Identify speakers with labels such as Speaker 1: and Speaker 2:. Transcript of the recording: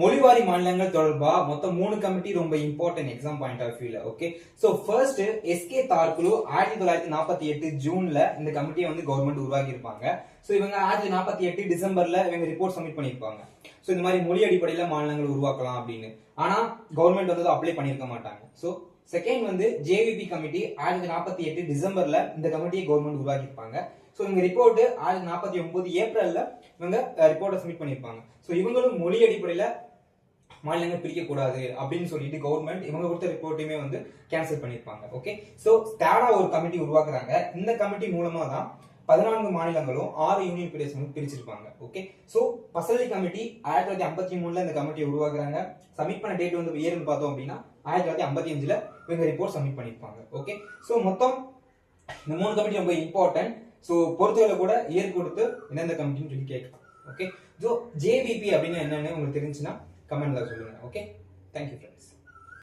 Speaker 1: மொழிவாரி மாநிலங்கள் தொடர்பா? மொத்தம் மூணு கமிட்டி ரொம்ப இம்பார்ட்டன்ட் எக்ஸாம் பாயிண்ட் ஆஃப் வியூல okay so first S K தார்குலு ஆயிரத்தி தொள்ளாயிரத்தி நாற்பத்தி எட்டு ஜூன்ல இந்த கமிட்டியை வந்து கவர்மெண்ட் உருவாக்கி இருப்பாங்க சோ இவங்க ஆயிரத்தி நாற்பத்தி எட்டு டிசம்பர்ல இவங்க ரிப்போர்ட் சப்மிட் பண்ணிருப்பாங்க சோ இந்த மாதிரி மொழி அடிப்படையில மாநிலங்கள் உருவாக்கலாம் அப்படின்னு. ஆனா கவர்மெண்ட் வந்து அப்ளை பண்ணிருக்க மாட்டாங்க. சோ செகண்ட் வந்து ஜேவிபி கமிட்டி ஆயிரத்தி நாற்பத்தி எட்டு டிசம்பர்ல இந்த கமிட்டியை கவர்மெண்ட் உருவாக்கியிருப்பாங்க. ஸோ இவங்க ரிப்போர்ட் ஆயிரத்தி நாற்பத்தி ஒன்பது ஏப்ரல்ல இவங்க ரிப்போர்ட்டை சப்மிட் பண்ணியிருப்பாங்க. ஸோ இவங்களும் மொழி அடிப்படையில மாநிலங்கள் பிரிக்கக்கூடாது அப்படின்னு சொல்லிட்டு கவர்மெண்ட் இவங்க கொடுத்த ரிப்போர்ட்டையுமே வந்து கேன்சல் பண்ணியிருப்பாங்க. ஓகே ஸோ ஸ்டாடா ஒரு கமிட்டி உருவாக்குறாங்க. இந்த கமிட்டி மூலமா தான் பதினான்கு மாநிலங்களும் ஆறு யூனியன் பிரதேசங்களும் பிரிச்சிருப்பாங்க. ஓகே ஸோ பசலி கமிட்டி ஆயிரத்தி தொள்ளாயிரத்தி ஐம்பத்தி மூணுல இந்த கமிட்டியை உருவாக்குறாங்க. சப்மிட் பண்ண டேட் வந்து இயர்னு பார்த்தோம் அப்படின்னா ஆயிரத்தி தொள்ளாயிரத்தி ஐம்பத்தி அஞ்சுல இவங்க ரிப்போர்ட் சப்மிட் பண்ணியிருப்பாங்க. ஓகே ஸோ மொத்தம் இந்த மூணு கமிட்டி ரொம்ப இம்பார்ட்டன்ட் ஸோ பொறுத்தவரை கூட இயர் கொடுத்து எந்தெந்த கமிட்டின்னு சொல்லி கேட்கலாம். ஓகே ஸோ ஜேபிபி அப்படின்னு என்னன்னு உங்களுக்கு தெரிஞ்சுன்னா கமெண்ட்ல சொல்லுங்க ஓகே தேங்க்யூ ஃப்ரெண்ட்ஸ்